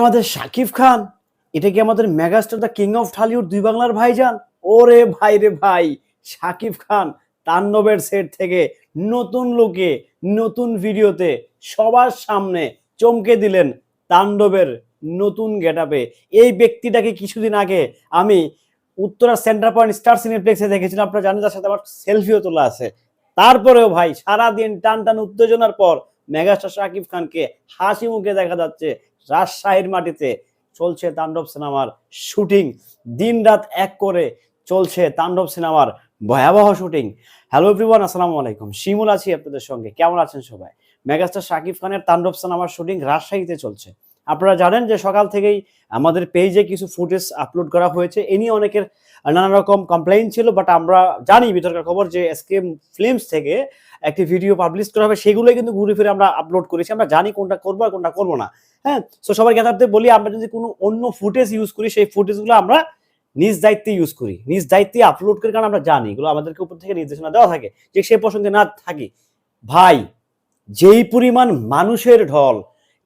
আমাদের শাকিব খান? এটা কি আমাদের megastar the king of Dhallywood দুই বাংলার ভাইজান? ওরে ভাই রে ভাই শাকিব খান তাণ্ডবের সেট থেকে নতুন লোকে নতুন ভিডিওতে সবার সামনে চমকে দিলেন তাণ্ডবের নতুন গেটআপে এই ব্যক্তিটাকে কিছুদিন আগে আমি উত্তরা সেন্টার পয়েন্ট স্টার সিনেপ্লেক্সে দেখেছিলাম, আপনারা জানেন তার সাথে আমার সেলফিও তোলা আছে। তারপরেও ভাই সারাদিন টান টান উত্তেজনার পর মেগাস্টার শাকিব খানকে হাসি মুখে দেখা যাচ্ছে রাজশাহীর মাটিতে চলছে তাণ্ডব সিনেমার শুটিং। দিন রাত এক করে চলছে তাণ্ডব সিনেমার ভয়াবহ শুটিং। হ্যালো এভরিওয়ান, আসসালামু আলাইকুম। শিমুল আছি আপনাদের সঙ্গে। কেমন আছেন সবাই? মেগাস্টার শাকিব খানের তাণ্ডব সিনেমার শুটিং রাজশাহীতে চলছে। আপনারা জানেন যে সকাল থেকেই আমাদের পেজে কিছু ফুটেজ আপলোড করা হয়েছে। এ নিয়ে অনেকের নানা রকম কমপ্লেইন ছিল বাট আমরা জানি ভিতরকার খবর যে এসকে ফিল্মস থেকে একটি ভিডিও পাবলিশ করা হবে, সেগুলোই কিন্তু ঘুরে ফিরে আমরা আপলোড করেছি। আমরা জানি কোনটা করব আর কোনটা করব না। হ্যাঁ? তো সবার জ্ঞাতার্থে বলি, আমরা যদি কোনো অন্য ফুটেজ ইউজ করি, সেই ফুটেজগুলো আমরা নিজ দায়িত্বে ইউজ করি। নিজ দায়িত্বে আপলোড করি, কারণ আমরা জানি, এগুলো আমাদেরকে উপর থেকে নির্দেশনা দেওয়া থাকে যে সে প্রসঙ্গে না থাকি। ভাই, যেই পরিমাণ মানুষের ঢল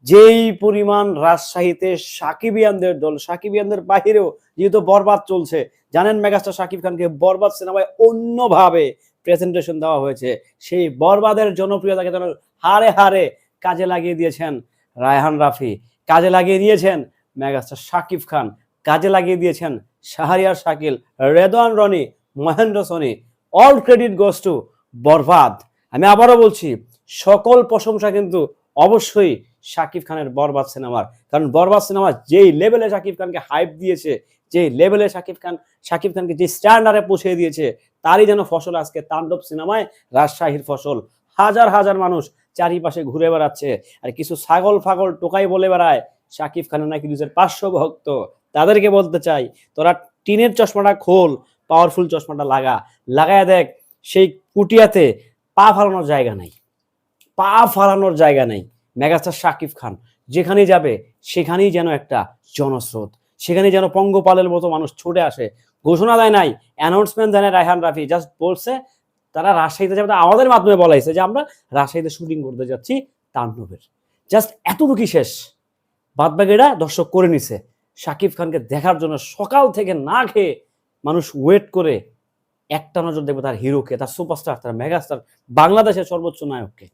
যেই পরিমাণ রাজশাহীতে সাকিবিয়ানদের দল, সাকিবিয়ানদের বাহিরেও যেহেতু বরবাদ চলছে, জানেন মেগাস্টার শাকিব খানকে বরবাদ সিনেমায় অন্যভাবে প্রেজেন্টেশন দেওয়া হয়েছে। সেই বরবাদের জনপ্রিয়তাকে যেন হারে হারে কাজে লাগিয়ে দিয়েছেন রায়হান রাফি, কাজে লাগিয়ে দিয়েছেন মেগাস্টার শাকিব খান, কাজে লাগিয়ে দিয়েছেন Shahriar Shakil, Redwan Rony, Mahendra Soni all credit goes to Borbaad. আমি আবারও বলছি, সকল প্রশংসা কিন্তু অবশ্যই শাকিব খানের বরবাদ সিনেমার। কারণ বরবাদ সিনেমা যেই লেভেলে শাকিব খানকে হাইপ দিয়েছে যে লেভেলে শাকিব খান, শাকিব খানকে যে স্ট্যান্ডার্ডে পৌঁছে দিয়েছে, তারই যেন ফসল আজকে তাণ্ডব সিনেমায় রাজশাহীর ফসল। হাজার হাজার মানুষ চারিপাশে ঘুরে বেড়াচ্ছে, আর কিছু ছাগল ফাগল টোকাই বলে বেড়ায়, শাকিব খানের নাকি নিজের পার্শ্ব ভক্ত, তাদেরকে বলতে চাই, তোরা টিনের চশমাটা খোল পাওয়ারফুল চশমাটা লাগা, লাগায় দেখ, সেই কুটিয়াতে পা ফালানোর জায়গা নাই, পা ফালানোর জায়গা নেই। মেগাস্টার শাকিব খান। যেখানেই যাবে, সেখানেই যেন একটা জনস্রোত সেখানে যেন পঙ্গপালের মতো মানুষ ছুটে আসে। ঘোষণা দেয় নাই অ্যানাউন্সমেন্ট দেয় নাই রায়হান রাফি জাস্ট বলছে, তারা রাজশাহীতে যাবে। আমাদের মাধ্যমে বলাইছে যে আমরা রাজশাহীতে শুটিং করতে যাচ্ছি তাণ্ডবের। জাস্ট এতটুকুই শেষ। বাদবাকিরা দর্শক করে নিছে। শাকিব খানকে দেখার জন্য সকাল থেকে না খেয়ে মানুষ ওয়েট করে একটা নজর দেখবে তার হিরোকে তার সুপারস্টার তার মেগাস্টার বাংলাদেশের সর্বোচ্চ নায়ককে।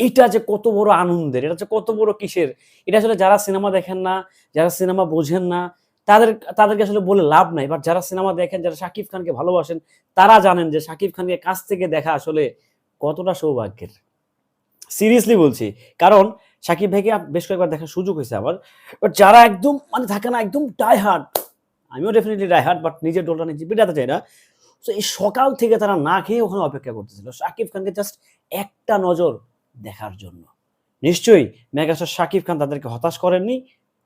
এটা যে কত বড় আনন্দের, এটা যে কত বড় কিসের? এটা আসলে যারা সিনেমা দেখেন না, যারা সিনেমা বোঝেন না, তাদের, তাদেরকে আসলে বলে লাভ নাই। বাট যারা সিনেমা দেখেন, যারা শাকিব খানকে ভালোবাসেন, তারা জানেন যে শাকিব খানকে কাছ থেকে দেখা আসলে কতটা সৌভাগ্যের। সিরিয়াসলি বলছি, কারণ শাকিব ভাইকে বেশ কয়েকবার দেখার সুযোগ হয়েছে আমার বাট যারা একদম মানে থাকে না, একদম ডাই হার্ট আমিও ডেফিনেটলি ডাই হার্ট বাট নিজের ডোলটা নিজে পিটাতে চাই না। তো এই সকাল থেকে তারা না খেয়ে ওখানে অপেক্ষা করতেছিল। শাকিব খানকে জাস্ট একটা নজর দেখার জন্য। নিশ্চয়ই মেগাস্টার শাকিব খান তাদেরকে হতাশ করেননি।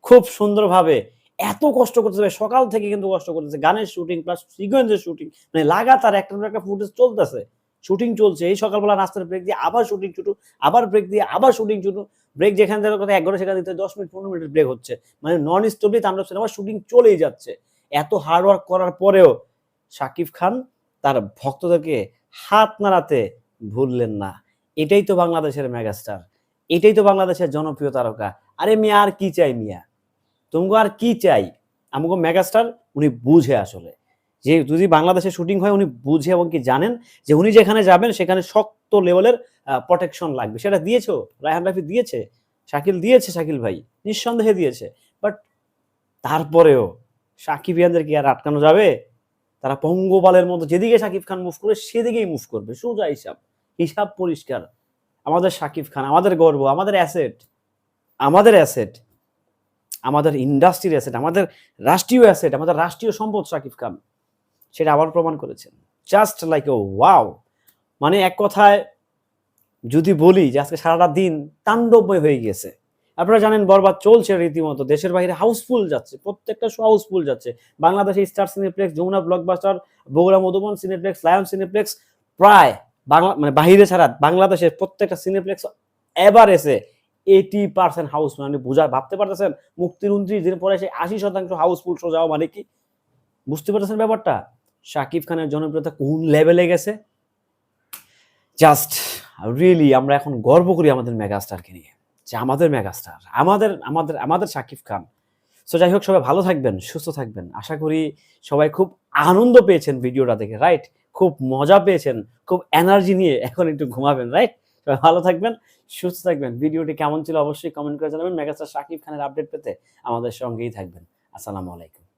খুব সুন্দরভাবে এত কষ্ট করতেছে সকাল থেকে কিন্তু কষ্ট করতেছে। গানের শুটিং প্লাস সিকোয়েন্সের শুটিং মানে লাগাতার একটা একটা ফুটেজ চলতেছে। শুটিং চলছে, এই সকালবেলা নাস্তার ব্রেক দিয়ে আবার শুটিং শুটু আবার ব্রেক দিয়ে আবার শুটিং শুটু ব্রেক যেখানে দেওয়ার কথা এক ঘণ্টা সেখানে দিতে দশ মিনিট, পনেরো মিনিট ব্রেক হচ্ছে। মানে নন স্টপলি তাণ্ডব সিনেমা শুটিং চলেই যাচ্ছে। এত হার্ড ওয়ার্ক করার পরেও শাকিব খান তার ভক্তদেরকে হাত নাড়াতে ভুললেন না। এটাই তো বাংলাদেশের মেগাস্টার। এটাই তো বাংলাদেশের জনপ্রিয় তারকা। আরে মিয়া, আর কি চাই মিয়া? তোমাকে আর কি চাই? আমাকে মেগাস্টার উনি বুঝে আসলে। যে যদি বাংলাদেশে শুটিং হয়, উনি বুঝে এবং কি জানেন যে উনি যেখানে যাবেন, সেখানে শক্ত লেভেলের প্রোটেকশন লাগবে। সেটা দিয়েছ? রায়হান রাফি দিয়েছে? শাকিল দিয়েছে? শাকিল ভাই? নিঃসন্দেহে দিয়েছে। বাট তারপরেও সাকিব ইয়ানদের কি আর আটকানো যাবে? তারা পঙ্গপালের মতো যেদিকে শাকিব খান মুভ করে, সেদিকেই মুভ করবে। সোজা হিসাব। হিসাব পরিষ্কার। আমাদের শাকিব খান, আমাদের গর্ব, আমাদের অ্যাসেট আমাদের অ্যাসেট আমাদের ইন্ডাস্ট্রির অ্যাসেট আমাদের রাষ্ট্রীয় অ্যাসেট আমাদের রাষ্ট্রীয় সম্পদ শাকিব খান, সেটা আবার প্রমাণ করেছেন। জাস্ট লাইক ও ওয়াও মানে এক কথায় যদি বলি যে আজকে সারাটা দিন তাণ্ডবময় হয়ে গিয়েছে। আপনারা জানেন বরবাদ চলছে রীতিমতো, দেশের বাইরে হাউসফুল যাচ্ছে, প্রত্যেকটা শো হাউসফুল যাচ্ছে। বাংলাদেশে Star Cineplex Jamuna Blockbuster Bogura Modhubon Cineplex Lion Cineplex প্রায় বাংলা মানে বাহিরে ছাড়া বাংলাদেশের প্রত্যেকটা সিনেপ্লেক্স এসে এইটি পার্সেন্ট হাউস মানে বোঝা ভাবতে পারতেছেন? মুক্তির উনত্রিশ দিন পরে সে আশি শতাংশ হাউসফুল শো যাওয়া মানে কি? বুঝতে পারতেছেন ব্যাপারটা? শাকিব খানের জনপ্রিয়তা কোন লেভেলে গেছে? জাস্ট রিয়েলি আমরা এখন গর্ব করি আমাদের মেগাস্টারকে নিয়ে। যে আমাদের মেগাস্টার আমাদের আমাদের আমাদের শাকিব খান সো যাই হোক সবাই ভালো থাকবেন, সুস্থ থাকবেন। আশা করি সবাই খুব আনন্দ পেয়েছেন ভিডিওটা দেখে রাইট খুব মজা পেয়েছেন, খুব এনার্জি নিয়ে এখন একটু ঘুমাবেন রাইট সবাই ভালো থাকবেন, সুস্থ থাকবেন। ভিডিওটি কেমন ছিল অবশ্যই কমেন্ট করে জানাবেন। মেগাস্টার শাকিব খানের আপডেট পেতে আমাদের সঙ্গেই থাকবেন। আসসালামু আলাইকুম।